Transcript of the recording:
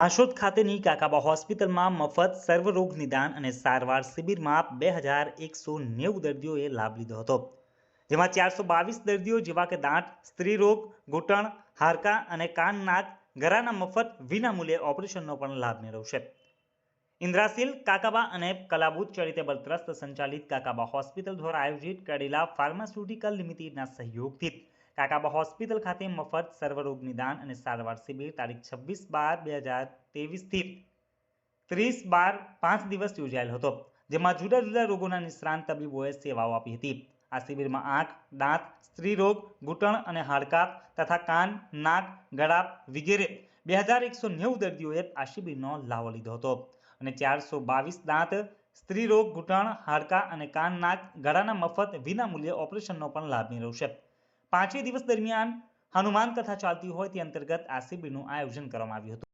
આશોદ ખાતેની કાકાબા હોસ્પિટલમાં મફત સર્વરોગ નિદાન અને સારવાર શિબિરમાં બે હજાર એકસો નેવું દર્દીઓએ લાભ લીધો હતો. જેમાં ચારસો બાવીસ દર્દીઓ જેવા કે દાંત, સ્ત્રીરોગ, ઘૂંટણ, હાડકાં અને કાન, નાક, ગરાના મફત વિનામૂલ્યે ઓપરેશનનો પણ લાભ મેળવશે. ઇન્દ્રાસિલ કાકાબા અને કલાબુદ ચેરિટેબલ ટ્રસ્ટ સંચાલિત કાકાબા હોસ્પિટલ દ્વારા આયોજિત કરેલા ફાર્માસ્યુટિકલ લિમિટેડના સહયોગથી કાકાબા હોસ્પિટલ ખાતે મફત સર્વરોગ નિદાન અને સારવાર શિબિર તારીખ છવ્વીસ બાર બે હજાર તેવીસથી ત્રીસ બાર પાંચ દિવસ યોજાયેલ હતો, જેમાં જુદા જુદા રોગોના નિષ્ણાંત તબીબોએ સેવાઓ આપી હતી. આ શિબિરમાં આંખ, દાંત, સ્ત્રીરોગ, ઘૂંટણ અને હાડકાં તથા કાન, નાક, ગળા વગેરે બે હજાર એકસો નેવું દર્દીઓએ આ શિબિરનો લાવો લીધો હતો અને ચારસો બાવીસ દાંત, સ્ત્રીરોગ, ઘૂંટણ, હાડકાં અને કાન, નાક ગળાના મફત વિનામૂલ્યે ઓપરેશનનો પણ લાભ મેળવશે. પાંચેય દિવસ દરમિયાન હનુમાન કથા ચાલતી હોય તે અંતર્ગત આ શિબિરનું આયોજન કરવામાં આવ્યું હતું.